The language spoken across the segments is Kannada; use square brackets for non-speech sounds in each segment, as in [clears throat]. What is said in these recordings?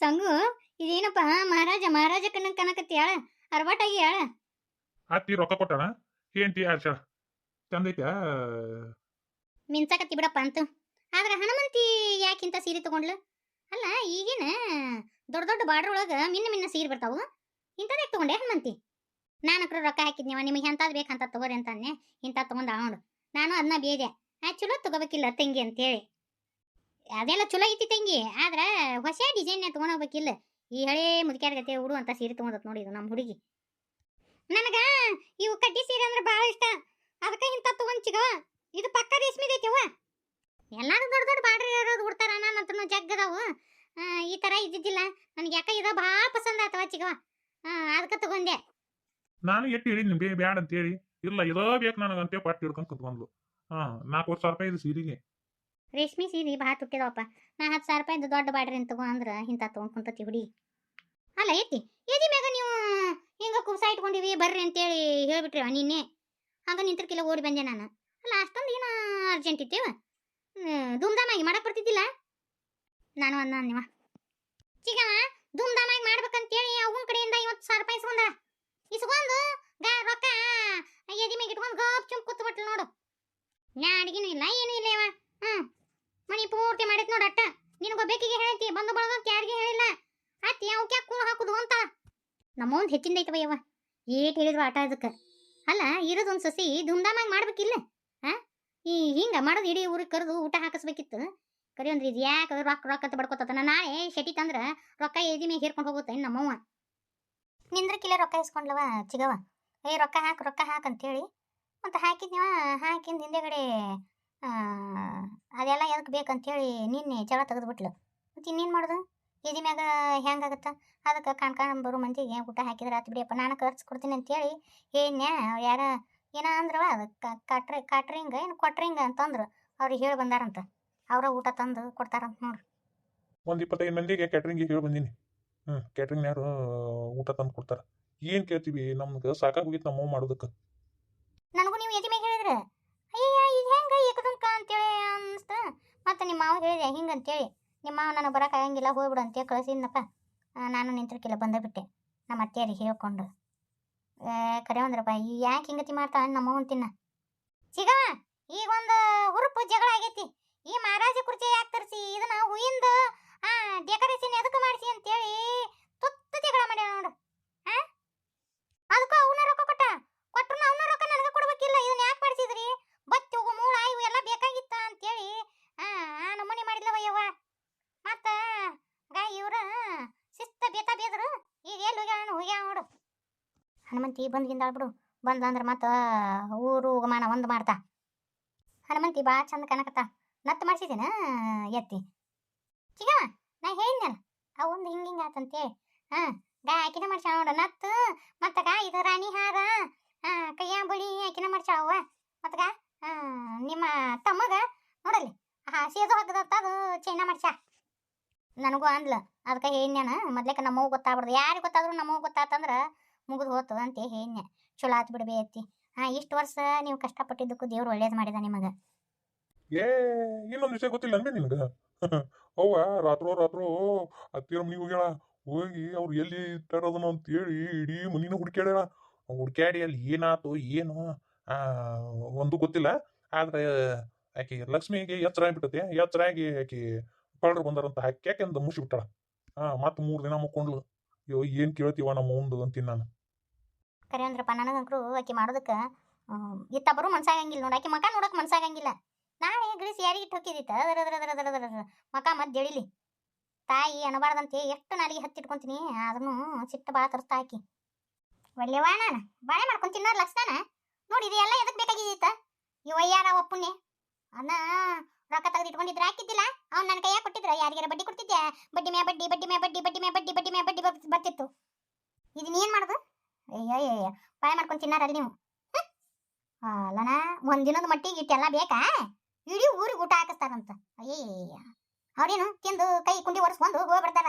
ಸಂಗು ಇದೇನಪ್ಪ ಮಹಾರಾಜ ಮಹಾರಾಜ ಕಣ್ಣ ಕಣಕತ್ತಿ ಹೇಳ ಅರ್ವಾಟಾಗಿ ಹೇಳ ಅತ್ತಿ ರೊಕ್ಕ ಕೊಟ್ಟಣ ಏಂತಿ ಆಡ್ಸ ಚಂದೈತ? ಮಿಂಚಕತ್ತಿ ಬಿಡಪ್ಪ ಅಂತ. ಆದ್ರೆ ಹನುಮಂತಿ ಯಾಕಿಂತ ಸೀರೆ ತಗೊಂಡ್ಲು? ಅಲ್ಲ ಈಗಿನ ದೊಡ್ಡ ದೊಡ್ಡ ಬಾರ್ಡರ್ ಒಳಗ ಮಿನ್ನ ಮಿನ್ನ ಸೀರೆ ಬರ್ತಾವು. ಇಂಥದ್ಯಾಕೆ ತಗೊಂಡೆ ಹನುಮಂತಿ? ನಾನು ಅಕ್ರ ರೊಕ್ಕ ಹಾಕಿದ್ನವ ನಿಮಗೆ ಎಂತಾದ್ ಬೇಕಂತ ತಗೋರಿ ಅಂತಾನೆ ಇಂಥ ತಗೊಂಡ್ ಅವನು ನಾನು ಅದನ್ನ ಬೇದೆ. ಆ ಚಲೋ ತಗೋಬೇಕಿಲ್ಲ ತಂಗಿ ಅಂತೇಳಿ. ಅದೆಲ್ಲ ಚಲೋ ಐತಿ ತಂಗಿ. ಆದ್ರೆ ಹೊಸ ಡಿಸೈನ್ ತಗೊಂಡೋಗ್ಬೇಕಿಲ್ಲ. ಈ ಹಳೆ ಮುದುಕ್ಯಾರ ಗತೆ ಉಡು ಅಂತ ಸೀರೆ ತಗೊಂಡತ್ ನೋಡಿ ಇದು ನಮ್ಮ ಹುಡುಗಿ. ನನಗ ಇವು ಕಟ್ಟಿ ಸೀರೆ ಅಂದ್ರೆ ಭಾಳ ಇಷ್ಟ. ಅದಕ್ಕೆ ಇಂಥ ತಗೊಂಡ್ ಚಿಗವ. ಇದು ಪಕ್ಕ ರೇಷ್ಮೆ ಐತಿವ ಎಲ್ಲಾರು ದೊಡ್ಡ ದೊಡ್ಡ ಬಾಡ್ರಿ ಇರೋದು ಉಡ್ತಾರ ಹತ್ರನು ಜಗ್ಗದಾವು. ಈ ತರ ಇದ್ದಿದ್ದಿಲ್ಲ. ನನಗೆ ಯಾಕ ಇದ ಭಾಳ ಪಸಂದ ಆತವ ಚಿಗವ. ಅದಕ್ಕೆ ತಗೊಂಡೆ. ನಾನು ಎಟ್ಟು ಹೇಳಿದ್ನಿ ಬೇ ಬ್ಯಾಡ ಅಂತ ಹೇಳಿ ಇಲ್ಲ, ಇದೋ ಬೇಕು ನನಗಂತೆ ಪಟ್ಟು ಹಿಡ್ಕೊಂಡು ಕುತ್ಕೊಂಡ್ಲು ಹಾ ನಾಲ್ಕು ಸಾವಿರ ರೂಪಾಯಿ ಇದು ಸೀರೆಗೆ. ರೇಷ್ಮೆ ಸೀರೆ ಭಾಳ ತುಟ್ಟಿದವಪ್ಪ ನಾ ಹತ್ತು ಸಾವಿರ ರೂಪಾಯಿದು ದೊಡ್ಡ ಬಾಡ್ರಿ ಅಂತ ತಗೋ ಅಂದ್ರೆ ಇಂಥ ತೊಗೊಂಡ್ ಕುಂತತಿ ಹುಡಿ. ಅಲ್ಲ ಐತಿ ಎದಿ ಮ್ಯಾಗ ನೀವು ಹಿಂಗೆ ಕುಬ್ಸ ಇಟ್ಕೊಂಡಿವಿ ಬರ್ರಿ ಅಂತೇಳಿ ಹೇಳ್ಬಿಟ್ರಿ ನಿನ್ನೆ. ಹಂಗ ನಿಂತಿರ್ಕಿಲ್ಲ ಓಡಿ ಬಂದೆ ನಾನು. ಅಲ್ಲ ಅಷ್ಟೊಂದು ಏನೋ ಅರ್ಜೆಂಟ್ ಇತ್ತೇವ. ಧೂಮ್ಧಾಮಾಗಿ ಮಾಡಕ್ಕೆ ಬರ್ತಿದ್ದಿಲ್ಲ? ನಾನು ಅಂದ ನೀವ ಚಿಗವ ಧೂಮ್ಧಾಮಾಗಿ ಮಾಡ್ಬೇಕಂತೇಳಿ ಅವನ ಕಡೆಯಿಂದ ಐವತ್ತು ಸಾವಿರ ರೂಪಾಯಿ ಇಸ್ಕೊಂಡ. ಇಸ್ಕೊಂಡು ಗಾ ರೊಕ್ಕ ಎದಿ ಮ್ಯಾಗ ಇಟ್ಕೊಂಡು ಗಪ್ ಚುಮ್ ಕೂತ್ಬಿಟ್ಲು ನೋಡು. ನಾ ಅಡಿಗೆನೂ ಇಲ್ಲ, ಏನೂ ಇಲ್ಲ ಹ್ಞೂ ಮನಿ ಪೂರ್ತಿ ಮಾಡಿತ್ ನೋಡ ಅಟ್ಟ. ಬೇಕಿಗೆ ಹೇಳ್ತಿ, ಬಂದು ಬಳಗ ಯಾರಿಗೆ ಹೇಳಿಲ್ಲ. ಅತ್ತಿ ಅವಕ್ಕೆ ಕೂಳು ಹಾಕುದು ಅಂತ? ನಮ್ಮೊಂದು ಹೆಚ್ಚಿಂದ ಐತವ ಯವ್ವ. ಏಟ್ ಹೇಳಿದ್ರು ಆಟ ಅದಕ್ಕೆ ಅಲ್ಲ, ಇರೋದು ಒಂದ್ ಸಸಿ ಧೂಮ್ಧಾಮಾಗಿ ಮಾಡ್ಬೇಕಿಲ್ಲ? ಆ? ಈ ಹಿಂಗ ಮಾಡೋದು ಇಡೀ ಊರಿಗೆ ಕರೆದು ಊಟ ಹಾಕಿಸ್ಬೇಕಿತ್ತು. ಕರಿ ಅಂದ್ರೆ ಇದು ಯಾಕೆ ರೊಕ್ಕ ರೊಕ್ಕ ಅಂತ ಬಡ್ಕೋತ ನಾಳೆ ಶೆಟಿ ತಂದ್ರ ರೊಕ್ಕ ಎದಿ ಮೇಲೆ ಹೇರ್ಕೊಂಡು ಹೋಗುತ್ತೆ ನಮ್ಮವ್ವ? ನಿಂದ್ರಕಿಲ್ಲ ರೊಕ್ಕ ಇಸ್ಕೊಂಡ್ಲವ ಚಿಗವ ಏ, ರೊಕ್ಕ ಹಾಕು, ರೊಕ್ಕ ಹಾಕ್ ಅಂತೇಳಿ. ಮತ್ತೆ ಹಾಕಿದ್ನವ ಹಾಕಿಂದ ಹಿಂದೆಗಡೆ ಅದೆಲ್ಲ ಎದಕ್ಕೆ ಬೇಕಂತೇಳಿ ನಿನ್ನೆ ತೆಗೆದು ಬಿಟ್ಲು ಮತ್ತು ಇನ್ನೇನು ಮಾಡೋದು? ಎದಿ ಮ್ಯಾಗ ಹೆಂಗಾಗತ್ತ ಅದಕ್ಕೆ ಕಾಣ್ಕೊಂಡು ಬರೋ ಮಂದಿಗೆ ಊಟ ಹಾಕಿದ್ರೆ ಆತು ಬಿಡಿಯಪ್ಪ, ನಾನು ಖರ್ಚು ಕೊಡ್ತೀನಿ ಅಂತೇಳಿ ಏನ್ಯಾ ಯಾರ ಏನ ಅಂದ್ರವ ಅದಕ್ಕೆ ಕಾಟ್ರಿ, ಕಾಟ್ರಿಂಗ ಏನು ಕೊಟ್ರಿಂಗ ಅಂತಂದ್ರು, ಅವ್ರಿಗೆ ಹೇಳಿ ಬಂದಾರಂತ. ಅವರ ಊಟ ತಂದು ಕೊಡ್ತಾರಂತ ನೋಡ್ರಿ. ಒಂದು ಇಪ್ಪತ್ತೈದು ಮಂದಿಗೆ ಕ್ಯಾಟ್ರಿಂಗಿಗೆ ಹೇಳಿ ಬಂದೀನಿ. ಹ್ಞೂ ಕ್ಯಾಟ್ರಿಂಗ್ ಯಾರು ಊಟ ತಂದು ಕೊಡ್ತಾರೆ. ಏನು ಕೇಳ್ತೀವಿ, ನಮ್ಗೆ ಸಾಕಾಗೋಗಿತ್ತು ನಮ್ಮ ಮಾಡೋದಕ್ಕೆ ನನಗೂ ನೀವು ಎದಿ ಮ್ಯಾಗ ಹೇಳಿದ್ರೆ ಅಯ್ಯಯ್ಯ ಇದು ಹೆಂಗೆ ಏಕದುಂಕ ಅಂತೇಳಿ ಅನ್ಸ್ತ ಅಂತೇಳಿ ಹೇಳಿದೆ, ಹಿಂಗಂತೇಳಿ. ನಿಮ್ಮ ಮಾವ ನನಗೆ ಬರಕ್ಕೆ ಆಗಂಗಿಲ್ಲ, ಹೋಗ್ಬಿಡು ಅಂತೇಳಿ ಕಳಿಸಿದ್ನಪ್ಪ. ನಾನು ನಿಂತಿರ್ಕಿಲ್ಲ, ಬಂದೇ ಬಿಟ್ಟೆ. ನಮ್ಮ ಅತ್ತೆಯರಿಗೆ ಹೇಳ್ಕೊಂಡು ಕರೆ ಅಂದ್ರಪ್ಪ ಯಾಕೆ ಹಿಂಗತಿ ಮಾಡ್ತಾ ನಮ್ಮ ಅವ್ವನ್ ತಿನ್ನ ಸಿಗವ ಈಗ ಒಂದು ಹುರುಪು ಜಗಳ ಆಗೈತಿ. ಈ ಮಹಾರಾಜ ಕುರ್ಚಿ ಯಾಕೆ ತರಿಸಿ? ಇದನ್ನ ಹೂವಿಂದ, ಆ, ಡೆಕೋರೇಷನ್ ಎದಕ್ಕೆ ಮಾಡಿಸಿ ಅಂತೇಳಿ ತುತ್ತ ಜಗಳ ಮಾಡ್ಯಾವ ನೋಡು. ಆ? ಅದಕ್ಕೂ ಅವನ ರೊಕ್ಕ ಕೊಟ್ಟ ಕೊಟ್ರು ಅವನ ರೊಕ್ಕ ನನಗೆ ಕೊಡ್ಬೇಕಿಲ್ಲ ಇದನ್ನ ಯಾಕೆ ಮಾಡಿಸಿದ್ರಿ ಬತ್ತಿ ಹೋಗು ಮೂಳ ಇವು ಎಲ್ಲ ಬೇಕಾಗಿತ್ತ ಅಂತೇಳಿ ಆ ಆ ನಮೂನಿ ಮಾಡಿದ್ಲವ ಯವ್ವ ಮತ್ತ ಗಾ ಇವ್ರ ಶಿಸ್ತ ಬೇತ ಬೇದ್ರು ಈಗ ಎಲ್ಲಿ ಹೋಗ್ಯಾಳ ಹೋಗ್ಯಾಳ ನೋಡು ಹನುಮಂತಿ ಬಂದ್ಗಿಂದಾಳ್ ಬಿಡು. ಬಂದ ಅಂದ್ರೆ ಮತ್ತ ಊರು ಉಗಮಾನ ಒಂದು ಮಾಡ್ತಾ. ಹನುಮಂತಿ ಬಾ ಚಂದ ಕನಕತ್ತ ನತ್ತು ಮಾಡಿಸಿದೇನ ಎತ್ತಿ. ಚಿಗಮ್ಮ ನಾ ಹೇಳಿದ್ನಲ್ಲ, ಆ ಒಂದು ಹಿಂಗ ಹಿಂಗ ಆತಂತೇಳಿ ಹಾ ಗಾ ಆಕಿನ ಮಾಡ್ಸಾಳ ನೋಡು ನತ್ತು ಮತ್ತ ಗಾ ಇದು ರಾಣಿ ಹಾರ. ಕೈಯ ಬಳಿ ಆಕಿನ ಮಾಡ್ಸಾಳವ ಮತ್ಗ ಗಾ ನಿಮ್ಮ ತಮ್ಮಗ ನೋಡಲಿ ಹಾ, ಸೇದು ಅದು ಚೈನ ಮಾಡ್ಸ್ಯಾ. ನನಗೂ ಅಂದ್ಲ, ಅದಕ್ಕೆ ಹೇಳ್ನ್ಯಾನ ಮೊದ್ಲೇಕ ನಮ್ಮವ್ ಗೊತ್ತಾಗ್ಬಾರ್ದು ಯಾರಿಗೆ ಗೊತ್ತಾದ್ರು ನಮ್ಮವ್ ಗೊತ್ತಾತಂದ್ರ ಮುಗಿದು ಹೋತು ಅಂತ ಹೇಳಿ ಚಲೋ ಆತ್ ಬಿಡ್ಬೇ ಐತಿ ಹಾ, ಇಷ್ಟು ವರ್ಷ ನೀವು ಕಷ್ಟಪಟ್ಟಿದ್ದಕ್ಕೂ ದೇವ್ರು ಒಳ್ಳೇದು ಮಾಡಿದ ನಿಮಗೆ. ಏ ಇನ್ನೊಂದು ವಿಷಯ ಗೊತ್ತಿಲ್ಲ ಅಂದ್ರೆ ನಿನಗ? [laughs] ಅವ್ವ, ರಾತ್ರೋ ರಾತ್ರೋ ಅತ್ತಿರ ಮನೆಗೆ ಹೋಗ್ಯಾಳ. ಹೋಗಿ ಅವ್ರು ಎಲ್ಲಿ ತರೋದನ ಅಂತ ಹೇಳಿ ಇಡೀ ಮನಿನ ಹುಡ್ಕ್ಯಾಡ್ಯಾಳ ಹುಡ್ಕ್ಯಾಡಿ ಅಲ್ಲಿ ಏನಾತು ಏನು ಒಂದು ಗೊತ್ತಿಲ್ಲ. ಆದ್ರೆ ಆಕೆ ಲಕ್ಷ್ಮಿಗೆ ಎಚ್ಚರ ಆಗಿಬಿಟ್ಟತಿ. ಎಚ್ಚರ ಆಗಿ ಆಕೆ ಕಳ್ರು ಬಂದಾರಂತ ಹಾಕ್ಯಾಕೆ ಅಂತ ಮುಚ್ಚಿಬಿಟ್ಟಾಳ. ಹಾ, ಮತ್ತೆ ಮೂರು ದಿನ ಮುಕ್ಕೊಂಡ್ಲು ಅಯ್ಯೋ, ಏನು ಕೇಳ್ತೀವ ನಮ್ಮ ಒಂದು ಅಂತೀನಿ ನಾನು. ಕರೆ ಅಂದ್ರಪ್ಪ, ನನಗಂಕ್ರು ಆಕಿ ಮಾಡೋದಕ್ಕೆ ಬರೋ ಮನ್ಸಾಗಂಗಿಲ್ಲ ನೋಡಿ. ಆಕೆ ಮಕ ನೋಡಕ್ಕೆ ಮನ್ಸಾಗಂಗಿಲ್ಲ. ನಾಳೆ ಗ್ರೀಸ್ ಯಾರಿಗೆ ಇಟ್ಟು ಅದರ ಅದರ ಅದರ ಮಕ ಮದ್ದು ಎಳಿಲಿ ತಾಯಿ ಅನಬಾರ್ದಂತೆ ಎಷ್ಟು ನಾಲಿಗೆ ಹತ್ತಿಟ್ಕೊಂತೀನಿ ಅದನ್ನು ಸಿಟ್ಟು ಭಾಳ ತರಿಸ್ತಾ ಆಕಿ. ಒಳ್ಳೆವಾ ನಾನು. ಬಾಳೆ ಮಾಡ್ಕೊಂಡು ತಿನ್ನೋರ್ ಲಕ್ಷಣ ನೋಡಿ ಇದೆಲ್ಲ ಎಲ್ಲ ಎದಕ್ ಬೇಕಾಗಿದ್ದಿತ್ತ ಇವ ಯಾರ ಒಪ್ಪುಣ್ಣೆ. ಅನ್ನ ರೊಕ್ಕ ತೆಗೆದು ಇಟ್ಕೊಂಡಿದ್ರೆ ಹಾಕಿದ್ದಿಲ್ಲ? ಅವ್ನು ನನ್ನ ಕೈಯಾಗ ಕೊಟ್ಟಿದ್ರ? ಯಾರಿಗಾರ ಬಡ್ಡಿ ಕೊಡ್ತಿದ್ದೆ ಬಡ್ಡಿ ಮೇ ಬಡ್ಡಿ ಬಡ್ಡಿ ಮೇ ಬಡ್ಡಿ ಬಡ್ಡಿ ಮೇ ಬಡ್ಡಿ ಬಡ್ಡಿ ಮೇ ಬಡ್ಡಿ ಬರ್- ಬರ್ತಿತ್ತು. ಇದನ್ನ ಏನು ಮಾಡುದು? ಅಯ್ಯಯ್ಯ ಪಾಯ ಮಾಡ್ಕೊಂಡು ತಿನ್ನಾರಲ್ಲಿ ನೀವು. ಅಲ್ಲನ ಒಂದಿನದ ಮಟ್ಟಿಗೆ ಇಟ್ಟೆಲ್ಲ ಬೇಕಾ? ಇಡೀ ಊರಿಗೆ ಊಟ ಹಾಕಿಸ್ತಾರಂತ. ಅಯ್ಯಯ್ಯ ಅವ್ರೇನು ತಿಂದು ಕೈ ಕುಂಡಿ ಒರೆಸ್ಕೊಂಡು ಹೋಗ್ಬಿಡ್ತಾರ?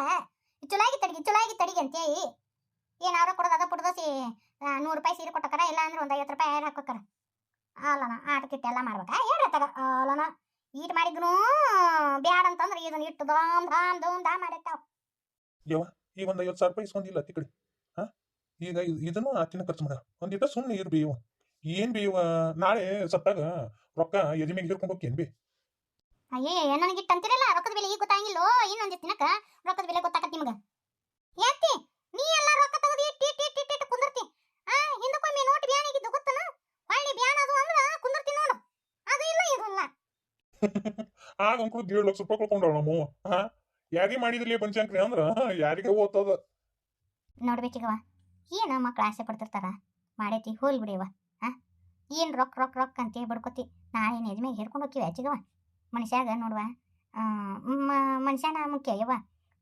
ಚುಲಾಗಿ ತಡಿಗೆ ಚುಲಾಗಿ ತಡಿಗೆ ಅಂತೇಳಿ. ಏನು ಅವ್ರ ಕೊಡೋದು ಅದ ಪುಡ್ದೋಸಿ ನೂರು ರೂಪಾಯಿ ಸೀರೆ ಕೊಟ್ಟಕ್ಕಾರ ಇಲ್ಲ ಅಂದ್ರೆ ಒಂದು ಐವತ್ತು ರೂಪಾಯಿ ಏರ್ ಹಾಕೋಕಾರ ಅಲ್ಲನ ಆಟಕ್ಕಿಟ್ಟೆಲ್ಲ ಮಾಡ್ಬೇಕಾ? ಹೇಳ್ತಾಗ ಅಲ್ಲನ ಈಟ್ ಮಾಡಿದ್ನು ಬ್ಯಾಡ ಅಂತಂದ್ರೆ ಇದನ್ನ ಇಟ್ಟು ದಾಮ್ ಧಾಮ್ ಧೂಮ್ ಧಾಮ್ ಮಾಡಿರ್ತಾವ ಈ ಒಂದು ಐವತ್ತು ಸಾವಿರ ರೂಪಾಯಿ ಇಸ್ಕೊಂಡಿಲ್ಲ ಅತ್ತಿ ಕಡೆ. ಹಾ ಈಗ ಇದ್- ಇದನ್ನು ಆಕಿನ ಖರ್ಚು ಮಾಡ. ಒಂದಿಟ ಸುಮ್ಮನೆ ಇರು ಬೇಯವ ಏನ್ ಬೇಯವ ನಾಳೆ ಸತ್ತಾಗ ರೊಕ್ಕ ಎದಿಮೆಗೆ ಹಿರ್ಕೊಂಡು ಹೋಗ್ಕೇನ್ ಬಿ. ಅಯ್ಯಯ್ಯ ನನಗೆ ಇಟ್ಟು ಅಂತಿರಲ್ಲ ರೊಕ್ಕದ ಬೆಲೆ ಈಗ ಗೊತ್ತಾಗಿಲ್ಲೋ? ಇನ್ನೊಂದಿಷ್ಟು ದಿನಕ್ಕ ರೊಕ್ಕದ ಬೆಲೆ ಗೊತ್ತಾಗತ್ತೆ ನಿಮಗೆ. ಏತಿ ನೀ ಎಲ್ಲ ರೊಕ್ಕ ತೆಗೆದು ಟಿ ಟಿ ಟಿ ಟಿ ಕುಂದಿರ್ತಿ. ಆ ಹಿಂದಕ್ಕೊಮ್ಮೆ ನೋಟ್ ಬ್ಯಾನ್ ಆಗಿದ್ದು ಗೊತ್ತನ? ಹೊಳ್ಳಿ ಬ್ಯಾನ್ ಅದು ಅಂದ್ರೆ ಕುಂದಿರ್ತಿ ನೋಡು. ಅದು ಇಲ್ಲ ಇರಲ್ಲ [laughs] ಆಗ ಅಂಕಳು ದೇಡ್ ಲಕ್ಷ ರೂಪಾಯಿ ಕಳ್ಕೊಂಡವ ನಮ್ಮ ಹಾ ಯಾರಿಗೆ ಮಾಡಿದ್ರಲಿ ಪಂಚಾಂಕ್ರಿ ಅಂದ್ರ ಯಾರಿಗೆ ಓದ್ತದ. ನೋಡ್ಬೇಕೀಗವ ಏನು ಮಕ್ಳು ಆಸೆ ಪಡ್ತಿರ್ತಾರ? ಮಾಡೈತಿ, ಹೋಲ್ ಬಿಡಿಯವ ಹಾಂ ಏನು ರೊಕ್ಕ ರೊಕ್ಕ ರೊಕ್ಕ ಅಂತ ಬಡ್ಕೋತಿ. ನಾಳೆ ಎದ್ಮೆಗೆ ಹೇರ್ಕೊಂಡು ಹೋಗ್ತೀವಿ ಹೆಚ್ಚಿಗವ ಮನುಷ್ಯಾಗ ನೋಡುವ ಮನುಷ್ಯನ ಮುಖ್ಯ ಯವ್ವ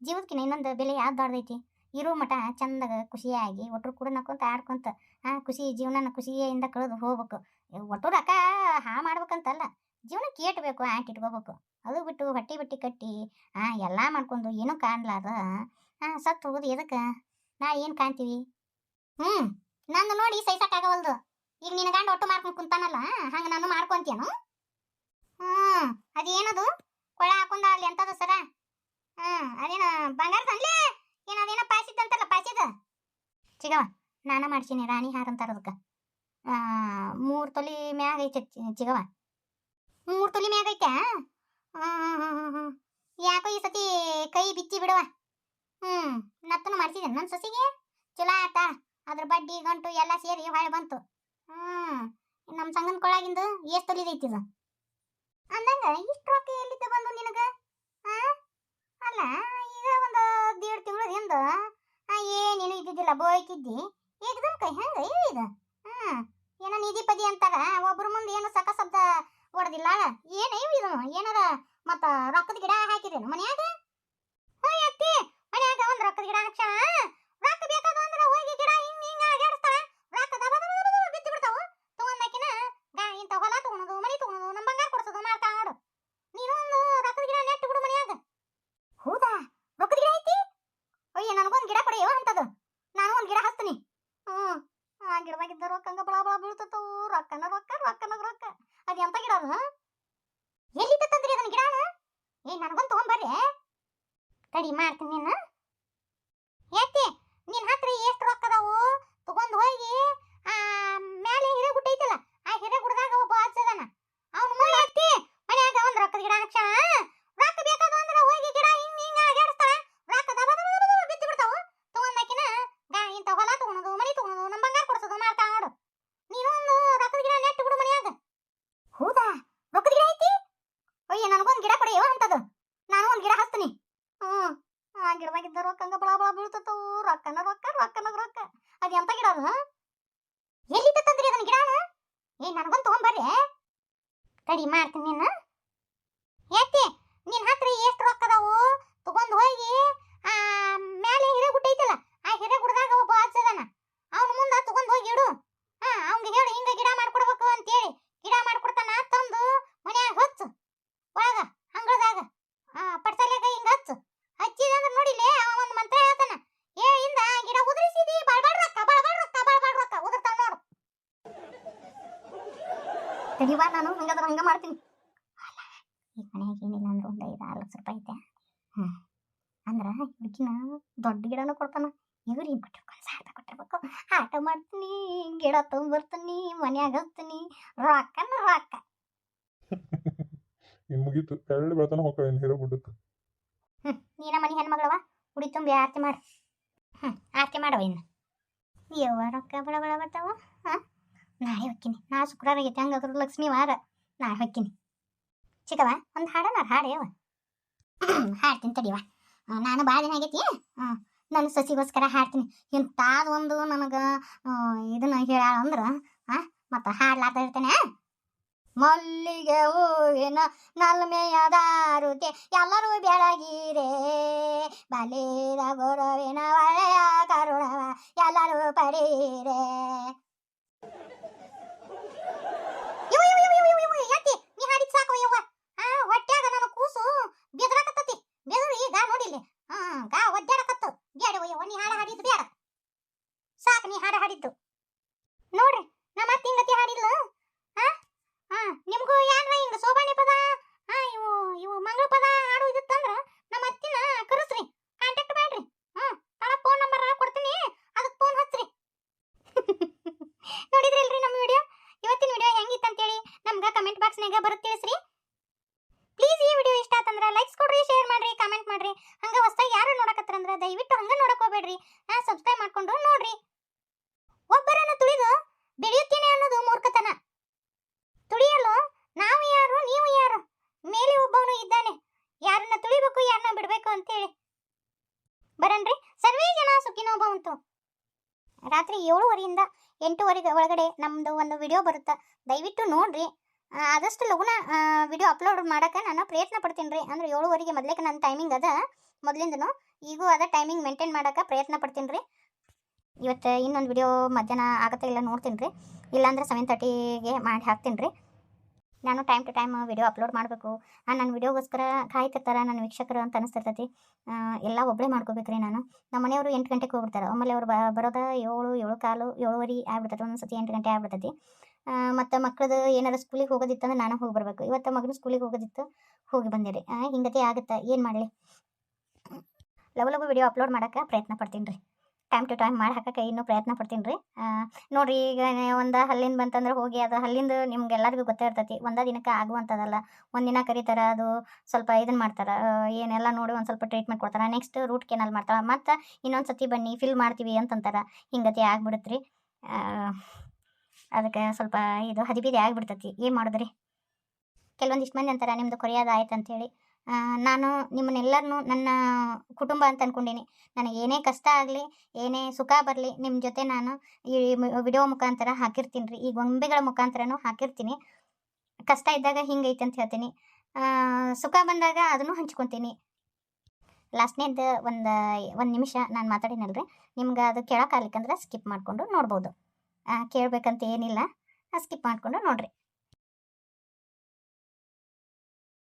ಜೀವದಕ್ಕಿನ ಇನ್ನೊಂದು ಬೆಲೆ ಯಾವ್ದು ದೊಡ್ಡದೈತಿ ಇರೋ ಮಠ ಚಂದಾಗ, ಖುಷಿಯಾಗಿ ಒಟ್ಟರು ಕೂಡ ನಕ್ಕೊಂತ ಆಡ್ಕೊಂತ, ಆ, ಖುಷಿ ಜೀವನನ ಖುಷಿಯಿಂದ ಕಳೆದು ಹೋಗ್ಬೇಕು. ಒಟ್ಟು ರೊಕ್ಕ ಹಾ ಮಾಡ್ಬೇಕಂತಲ್ಲ. ಜೀವನ ಕೇಟ್ಬೇಕು ಆಂಟ್ ಇಟ್ಕೋಬೇಕು. ಅದು ಬಿಟ್ಟು ಹೊಟ್ಟಿ ಬಟ್ಟಿ ಕಟ್ಟಿ, ಆ, ಎಲ್ಲ ಮಾಡ್ಕೊಂಡು ಏನೂ ಕಾಣಲಾರ ಆ ಸತ್ತು ಹೋಗೋದು ಎದಕ್ಕೆ? ನಾ ಏನು ಕಾಣ್ತೀವಿ? ಹ್ಞೂ ನಂದು ನೋಡಿ ಸಹಿಸಕ್ಕಾಗವಲ್ದು ಈಗ ನಿನ್ನ ಗಂಡ ಒಟ್ಟು ಮಾರ್ಕೊಂಡು ಕುಂತಾನಲ್ಲ ಹಂಗ ನಾನು ಮಾಡ್ಕೊಂತೀಯನು ಹ್ಮ್ ಅದೇನದು ಕೊಳ ಹಾಕೊಂಡ ಅಲ್ಲಿ ಎಂತದ ಸರ ಹ್ಮ್ ಅದೇನ ಬಂಗಾರ ಅನ್ಲೇ ಏನು ಅದೇನ ಪಾಸಿದ್ ಅಂತಲ್ಲ ಪಾಸಿದ ಚಿಗವ ನಾನ ಮಾಡ್ಸೀನಿ ರಾಣಿ ಹಾರ ಅಂತಾರ ಅದಕ್ಕೆ ಮೂರು ತೊಲಿ ಮ್ಯಾಗ ಐತೆ ಚಿಗವ ಮೂರು ತೊಲಿ ಮ್ಯಾಗ ಐತೆ ಯಾಕೋ ಈ ಸತಿ ಕೈ ಬಿಚ್ಚಿ ಬಿಡವ ಹ್ಮ್ ನತ್ತನು ಮಾಡ್ಸಿದ್ದೇನೆ ನನ್ನ ಸೊಸಿಗೆ ಚಲೋ ಆತ ಅದ್ರ ಬಡ್ಡಿ, ಗಂಟು ಎಲ್ಲ ಸೇರಿ ಹೊಳೆ ಬಂತು. ಹ್ಮ್ ನಮ್ಮ ಸಂಗನ ಕೊಳಗಿಂದ ಎಷ್ಟು ತೊಲಿದೈತಿ ಇದು ಅಂದಂಗ ಇಷ್ಟು ರೊಕ್ಕ ಎಲ್ಲಿದ್ದ ಬಂದು ನಿನಗ? ಅಲ್ಲ, ಈಗ ಒಂದು ದೇಡ್ ತಿಂಗಳ ಹಿಂದ ಏನೇನು ಇದ್ದಿದ್ದಿಲ್ಲ ಬೋಯ್ತಿದ್ದಿ ಏಕದಮ್ ಕೈ ಹೆಂಗ ಇದು? ಹ್ಮ್ ಏನೋ ನಿಧಿ ಪದಿ ಅಂತಾರ ಒಬ್ರ ಮುಂದೆ ಏನು ಸಕ ಶಬ್ದ ಹೊಡೆದಿಲ್ಲ ಏನ ಇದು? ಏನಾರ ಮತ್ತ ರೊಕ್ಕದ ಗಿಡ ಹಾಕಿದೇನು ಮನ್ಯಾಗ? ಹೋಯ್ ಅತ್ತಿ, ಮನ್ಯಾಗ ಒಂದು ರೊಕ್ಕದ ಗಿಡ ಹಾಕ್ಸ ರೊಕ್ಕ ಬೇಕಾದ ಅಂದ್ರ ಹೋಗಿ ಗಿಡ ಹಿಂಗ್ ಹಿಂಗ ಅಡ್ಯಾಡಿಸ್ತಾಳ ರೊಕ್ಕ ದಬ ದಬ ದಬ ದಬ ಬಿದ್ದು ಬಿಡ್ತಾವು ತಗೊಂಡಾಕಿನ ಗಾ ಇಂತ ಹೊಲ ತಗೊಳೋದು ಮನಿ ತಗೊಳೋದು ನಮ್ಮ ಬಂಗಾರ ಕೊಡ್ಸೋದು ಮಾಡ್ತಾ ನೋಡು ನೀನು ಒಂದು ರೊಕ್ಕದ ಗಿಡ ನೆಟ್ಟು ಬಿಡು ಮನ್ಯಾಗ ಹೌದಾ ರೊಕ್ಕದ ಗಿಡ ಐತಿ ಅಯ್ಯ ನನಗೊಂದು ಗಿಡ ಕೊಡಿ ಅಂತದು ನಾನು ಒಂದು ಗಿಡ ಹಚ್ತೀನಿ ಹ್ಮ್ ಆ ಗಿಡದಾಗಿದ್ದ ರೊಕ್ಕ ಹಂಗ ಬಳ ಬಳ ಬೀಳ್ತವು ರೊಕ್ಕನ ರೊಕ್ಕ ರೊಕ್ಕನ ರೊಕ್ಕ ಅದ್ ಎಂತ ಗಿಡ ಅದು ಎಲ್ಲಿ ತಂದ್ರಿ ಅದನ್ನ ಗಿಡನ ಏ ನನಗೊಂದು ತಗೊಂಬರ್ರಿ ತಡಿ ಮಾಡ್ತೀನಿ ನಿನ್ನ ಯಾಕೆ ನಿನ್ ಹತ್ರ ಎಷ್ಟು ರೊಕ್ಕ ಅದಾವು ತಗೊಂಡ್ ಹೋಗಿ ಆ ಮ್ಯಾಲೆ ಹಿರೇಗುಡ್ಡ ಐತಲ್ಲ ಆ ಹಿರೇಗುಡ್ಡದಾಗ ಒಬ್ಬ ಹಚ್ಚದಾನ ಅವ್ನ ಮುಂದೆ ಹತ್ತಿ ಮನ್ಯಾಗ ಒಂದ್ ರೊಕ್ಕದ ಗಿಡ ಹಚ್ಚ ರೊಕ್ಕ ಬೇಕಾದ ಅಂದ್ರ ಹೋಗಿ ಗಿಡ ಹಿಂಗ್ ಹಿಂಗ ಅಡ್ಯಾಡಿಸ್ತಾಳ ರೊಕ್ಕ ದಬ ದಬ ದಬ ದಬ ಬಿದ್ದು ಬಿಡ್ತಾವು ತಗೊಂಡಾಕಿನ ಗಾ ಇಂತ ಹೊಲ ತಗೊಳೋದು ಮನಿ ತಗೊಳೋದು ನಮ್ಮ ಬಂಗಾರ ಕೊಡ್ಸೋದು ಮಾಡ್ತಾ ನೋಡು ನೀನು ಒಂದು ರೊಕ್ಕದ ಗಿಡ ನೆಟ್ಟು ಬಿಡು ಮನ್ಯಾಗ ಹೌದಾ ರೊಕ್ಕದ ಗಿಡ ಐತಿ ಅಯ್ಯ ನನಗೊಂದು ಗಿಡ ಕೊಡಿ ಅಂತದು. ನಾನು ಒಂದು ಗಿಡ ಹಚ್ತೀನಿ. ಹ್ಞೂ ಆ ಗಿಡದಾಗಿದ್ದ ರೊಕ್ಕ ಹಂಗ ಬಳ ಬಳ ಬೀಳ್ತವು ರೊಕ್ಕನ ರೊಕ್ಕ ರೊಕ್ಕನ ರೊಕ್ಕ. ಅದು ಎಂತ ಗಿಡ ಅದು? ಎಲ್ಲಿ ತಂದ್ರಿ ಅದನ್ನ ಗಿಡನ ಏ, ನನಗೊಂದು ತಗೊಂಬರ್ರಿ. ಕಡಿ ಮಾಡ್ತೀನಿ ನಿನ್ನ. ಯಾಕೆ ನಿನ್ನ ಹತ್ರ, ಎಷ್ಟು ರೊಕ್ಕ ಅದಾವು ತಗೊಂಡು ಹೋಗಿ, ಆ, ಮ್ಯಾಲೆ ಹಿರೇಗುಡ್ಡ ಐತಲ್ಲ, ಆ ಹಿರೇಗುಡ್ಡದಾಗ ಒಬ್ಬ ಹಚ್ಚದಾನ. ಅವನ ಮುಂದ ತಗೊಂಡ್ ಹೋಗಿ ಇಡು ಹಾ ಅವ್ನಿಗೆ ಹೇಳು ಹಿಂಗ ಗಿಡ ಮಾಡ್ಕೊಡ್ಬೇಕು ಅಂತೇಳಿ ಗಿಡ ಮಾಡ್ಕೊಡ್ತಾನ ತಂದು ಮನ್ಯಾಗ ಹಚ್ಚು ಒಳಗ ಅಂಗಳದಾಗ ಆ ಪಡ್ಸಲ್ಯಾಗ ಹಿಂಗ ಹಚ್ಚು ಹಚ್ಚಿದಂದ್ರ ನೋಡಿಲೆ ಅವ ಒಂದ್ ಮಂತ್ರ ಹೇಳ್ತಾನ ಏ ಇಂದ ಗಿಡ ಉದುರಿಸಿದಿ ಬಾಳ್ ಬಾಳ್ ರೊಕ್ಕ ಬಾಳ್ ಬಾಳ್ ರೊಕ್ಕ ಬಾಳ್ ಬಾಳ್ ರೊಕ್ಕ ಉದುರ್ತಾವ ನೋಡು ತಡಿವಾ ನಾನು ಹಂಗಾದ್ರ ಹಂಗ ಮಾಡ್ತೀನಿ ಈ ಮನ್ಯಾಗ ಏನಿಲ್ಲ ಅಂದ್ರೆ ಒಂದ್ ಐದು ಆರು ಲಕ್ಷ ರೂಪಾಯಿ ಐತೆ. ಹ್ಞೂ ಅಂದ್ರೆ ಹುಡುಗಿನ ದೊಡ್ಡ ಗಿಡನ ಕೊಡ್ತಾನ. ಇವ್ರು ಹಿಂಗೆ ಕೊಟ್ಟಿರ್ಕೊಂಡು ಸಾಲ ಕೊಟ್ಟಿರ್ಬೇಕು. ಆಟ ಮಾಡ್ತೀನಿ ಗಿಡ ತೊಗೊಂಬರ್ತೀನಿ ಮನ್ಯಾಗ ಹಚ್ತೀನಿ ರೊಕ್ಕನ ರೊಕ್ಕ. [laughs] ಇನ್ ಮುಗೀತು. ಎರಡು ಬೆಳತನ ಹೋಗ್ತಾಳೆ ಇನ್ನು ಹೀರೋ ಬಿಡುತ್ತೆ ಹ್ಮ್. ನೀನ ಮನೆ ಹೆಣ್ಮಗಳವ ಉಡಿ ತುಂಬಿ ಆರತಿ ಮಾಡಿ. ಹ್ಞೂ ಆರತಿ ಮಾಡವ ಇನ್ನು. ಯವ್ವ ರೊಕ್ಕ ಬಳ ಬಳ ಬರ್ತಾವ ಹಾಂ? ನಾಳೆ ಹೋಗ್ತೀನಿ. ನಾ ಶುಕ್ರವಾರ ಆಗೈತೆ. ಹಂಗಾದ್ರು ಲಕ್ಷ್ಮಿ ವಾರ ನಾಳೆ ಹೊಕ್ಕಿನಿ ಚಿಕ್ಕವ ಒಂದು ಹಾಡು ಯವ್ವ [clears throat] ಹಾಡ್ತೀನಿ ತಡಿವ ನಾನು ಭಾಳ ದಿನ ಆಗೈತಿ. ನನ್ನ ಸಸಿಗೋಸ್ಕರ ಹಾಡ್ತೀನಿ. ಇಂಥದ್ದು ಒಂದು ನನಗೆ ಇದನ್ನ ಹೇಳ ಅಂದ್ರೆ ಮತ್ತು ಹಾಡ್ಲಾರ್ದ ಇರ್ತೇನೆ. ಮಲ್ಲಿಗೆ ಹೂವಿನ ನಲ್ಮೆಯದಾರುತೆ ಎಲ್ಲರೂ ಬೆಳಗಿರೆ. ಬಲಿದ ಗುರುವಿನ ಒಳ್ಳೆಯ ಕರುಣವ ಎಲ್ಲರೂ ಪಡೀರೆ ಇವು, ಇವು, ಇವು, ಇವು, ಇವು, ಇವು, ಎತ್ತಿ, ನೀ ಹಾಡಿದ್ ಸಾಕು ಯವ್ವ ಆ ಹೊಟ್ಯಾಗ ನನ್ನ ಕೂಸು ಬೆದರಾಕತ್ತತಿ ಬೆದರು ಈಗ ನೋಡಿಲ್ಲಿ ಹಾ ಗಾ ಒದ್ದಾಡಕತ್ತು. ಬೇಡ ಒಯ್ಯೋ, ನೀ ಹಾಡ ಹಾಡಿದ್ದು ಬೇಡ. ಸಾಕು, ನೀ ಹಾಡ ಹಾಡಿದ್ದು. ನೋಡ್ರಿ ನಮ್ಮ ಅತ್ತಿ ಹಿಂಗತಿ ಹಾಡಿದ್ಲು ಹಾ ಹಾ ನಿಮ್ಗೂ ಯಾನ್ರ ಹಿಂಗ ಸೋಬಾಣಿ ಪದ ಹಾ ಇವು ಇವು ಮಂಗಳ ಪದ ಹಾಡು ಇದಿತ್ತಂದ್ರ ನಮ್ಮ ಅತ್ತಿನ ಕರೆಸ್ರಿ ಕಾಂಟ್ಯಾಕ್ಟ್ ಮಾಡ್ರಿ ಹಾ ಕಮೆಂಟ್ನಾಗ ಬರುತ್ತೆ ತಿಳಿಸ್ರಿ ಪ್ಲೀಸ್ ಈ ವಿಡಿಯೋ ಇಷ್ಟ ಆತಂದ್ರ ಲೈಕ್ಸ್ ಕೊಡ್ರಿ ಶೇರ್ ಮಾಡ್ರಿ ಕಮೆಂಟ್ ಮಾಡ್ರಿ ಹಂಗ ಹೊಸ್ದಾಗಿ ಯಾರು ನೋಡಕತ್ತಾರಂದ್ರ ದಯವಿಟ್ಟು ಹಂಗ ನೋಡಕ್ ಹೋಗ್ಬೇಡ್ರಿ. ಹಾ ಸಬ್ಸ್ಕ್ರೈಬ್ ಮಾಡ್ಕೊಂಡು ನೋಡ್ರಿ. ಒಬ್ಬರನ್ನ ತುಳಿದು ಬೆಳೆಯುತ್ತೇನೆ ಅನ್ನೋದು ಮೂರ್ಖತನ. ತುಳಿಯಲು ನಾವು ಯಾರು, ನೀವು ಯಾರು? ಮೇಲೆ ಒಬ್ಬವನು ಇದ್ದಾನೆ. ಯಾರನ್ನ ತುಳಿಬೇಕು, ಯಾರನ್ನ ಬಿಡಬೇಕು ಅಂತೇಳಿ. ಬರನ್ರಿ. ಸರ್ವೇ ಜನ ಸುಖಿನೋ ಭವಂತು ರಾತ್ರಿ ಏಳುವರೆಯಿಂದ ಎಂಟೂವರೆಗೆ ಒಳಗಡೆ ನಮ್ಮದು ಒಂದು ವಿಡಿಯೋ ಬರುತ್ತೆ? ದಯವಿಟ್ಟು ನೋಡ್ರಿ. ಆದಷ್ಟು ಲಗುನ ವಿಡಿಯೋ ಅಪ್ಲೋಡ್ ಮಾಡೋಕೆ ನಾನು ಪ್ರಯತ್ನ ಪಡ್ತೀನಿ ರೀ ಅಂದ್ರೆ ಏಳುವರೆಗೆ ಮೊದಲೇಕ ನನ್ನ ಟೈಮಿಂಗ್ ಅದ. ಮೊದಲಿಂದನು. ಈಗೂ ಅದೇ ಟೈಮಿಂಗ್ ಮೇಂಟೈನ್ ಮಾಡೋಕೆ ಪ್ರಯತ್ನ ಪಡ್ತೀನಿ ರೀ. ಇವತ್ತು ಇನ್ನೊಂದು ವಿಡಿಯೋ ಮಧ್ಯಾಹ್ನ ಆಗತ್ತೆ ಇಲ್ಲ ನೋಡ್ತೀನಿ ರೀ. ಇಲ್ಲಾಂದ್ರೆ ಸೆವೆನ್ ತರ್ಟಿಗೆ ಮಾಡಿ ಹಾಕ್ತೀನಿ ರೀ. ನಾನು time to time video upload ಮಾಡಬೇಕು. ನನ್ನ ವಿಡಿಯೋಗೋಸ್ಕರ ಕಾಯ್ತಿರ್ತಾರೆ ನನ್ನ ವೀಕ್ಷಕರು ಅಂತ ಅನಿಸ್ತಿರ್ತೈತಿ. ಎಲ್ಲ ಒಬ್ಬಳೇ ಮಾಡ್ಕೋಬೇಕ್ರಿ ನಾನು. ನಮ್ಮ ಮನೆಯವರು ಎಂಟು ಗಂಟೆಗೆ ಹೋಗ್ಬಿಡ್ತಾರೆ. ಆಮೇಲೆ ಅವ್ರು ಬರೋದ ಏಳು ಏಳು ಕಾಲು, ಏಳುವರೆ ಆಗ್ಬಿಡ್ತೈತೆ. ಒಂದು ಸತಿ ಎಂಟು ಗಂಟೆ ಆಗ್ಬಿಡ್ತೈತಿ. ಮತ್ತು ಮಕ್ಕಳದು ಏನಾರು ಸ್ಕೂಲಿಗೆ ಹೋಗೋದಿತ್ತಂದ್ರೆ ನಾನು ಹೋಗಿ ಬರಬೇಕು. ಇವತ್ತು ಮಗನ ಸ್ಕೂಲಿಗೆ ಹೋಗೋದಿತ್ತು. ಹೋಗಿ ಬಂದಿರಿ ಹಿಂಗತಿ ಆಗುತ್ತೆ? ಏನು ಮಾಡಲಿ? ಲಗು ಲಘು ವಿಡಿಯೋ ಅಪ್ಲೋಡ್ ಮಾಡೋಕ್ಕೆ ಪ್ರಯತ್ನ ಪಡ್ತೀನಿ ರೀ. ಟೈಮ್ ಟು ಟೈಮ್ ಮಾಡಿ ಹಾಕಕ್ಕೆ ಇನ್ನೂ ಪ್ರಯತ್ನ ಪಡ್ತೀನಿ ರೀ. ನೋಡಿರಿ ಈಗ ಒಂದು ಹಲ್ಲಿಂದ ಬಂತಂದ್ರೆ ಹೋಗಿ ಅದು ಹಲ್ಲಿಂದ ನಿಮ್ಗೆಲ್ಲರಿಗೂ ಗೊತ್ತೇ ಇರ್ತೈತಿ ಒಂದೇ ದಿನಕ್ಕೆ ಆಗುವಂಥದ್ದಲ್ಲ ಒಂದಿನ ಕರೀತಾರೆ ಅದು ಸ್ವಲ್ಪ ಇದನ್ನು ಮಾಡ್ತಾರೆ ಏನೆಲ್ಲ ನೋಡಿ ಒಂದು ಸ್ವಲ್ಪ ಟ್ರೀಟ್ಮೆಂಟ್ ಕೊಡ್ತಾರೆ. ನೆಕ್ಸ್ಟ್ ರೂಟ್ ಕೆನಲ್ ಮಾಡ್ತಾರೆ ಮತ್ತು ಇನ್ನೊಂದು ಸತಿ ಬನ್ನಿ ಫಿಲ್ ಮಾಡ್ತೀವಿ ಅಂತಂತಾರೆ. ಹಿಂಗತಿ ಆಗ್ಬಿಡುತ್ತೆ ರೀ ಅದಕ್ಕೆ ಸ್ವಲ್ಪ ಇದು ಹದಿಬಿದಿ ಆಗಿಬಿಡ್ತೈತಿ. ಏನು ಮಾಡಿದ್ರಿ? ಕೆಲವೊಂದಿಷ್ಟು ಮಂದಿ ಅಂತಾರೆ ನಿಮ್ಮದು ಕೊರಿಯಾದ ಆಯ್ತು ಅಂತೇಳಿ ಆ, ನಾನು ನಿಮ್ಮನ್ನೆಲ್ಲರನ್ನೂ ನನ್ನ ಕುಟುಂಬ ಅಂತ ಅಂದ್ಕೊಂಡೀನಿ ನನಗೆ ಏನೇ ಕಷ್ಟ ಆಗಲಿ, ಏನೇ ಸುಖ ಬರಲಿ ನಿಮ್ಮ ಜೊತೆ ನಾನು ಈ ವಿಡಿಯೋ ಮುಖಾಂತರ ಹಾಕಿರ್ತೀನಿ ರೀ ಈ ಗೊಂಬೆಗಳ ಮುಖಾಂತರನೂ ಹಾಕಿರ್ತೀನಿ. ಕಷ್ಟ ಇದ್ದಾಗ ಹಿಂಗೈತೆ ಅಂತ ಹೇಳ್ತೀನಿ. ಸುಖ ಬಂದಾಗ ಅದನ್ನು ಹಂಚ್ಕೊತೀನಿ. ಲಾಸ್ಟ್ನೇದು ಒಂದು ಒಂದು ನಿಮಿಷ ನಾನು ಮಾತಾಡಿನಲ್ರಿ. ನಿಮ್ಗೆ ಅದು ಕೇಳೋಕ್ಕಾಗ್ಲಿಕ್ಕಂದ್ರೆ ಸ್ಕಿಪ್ ಮಾಡಿಕೊಂಡು ನೋಡ್ಬೋದು. ಕೇಳಬೇಕಂತ ಏನಿಲ್ಲ. ಸ್ಕಿಪ್ ಮಾಡಿಕೊಂಡು ನೋಡ್ರಿ.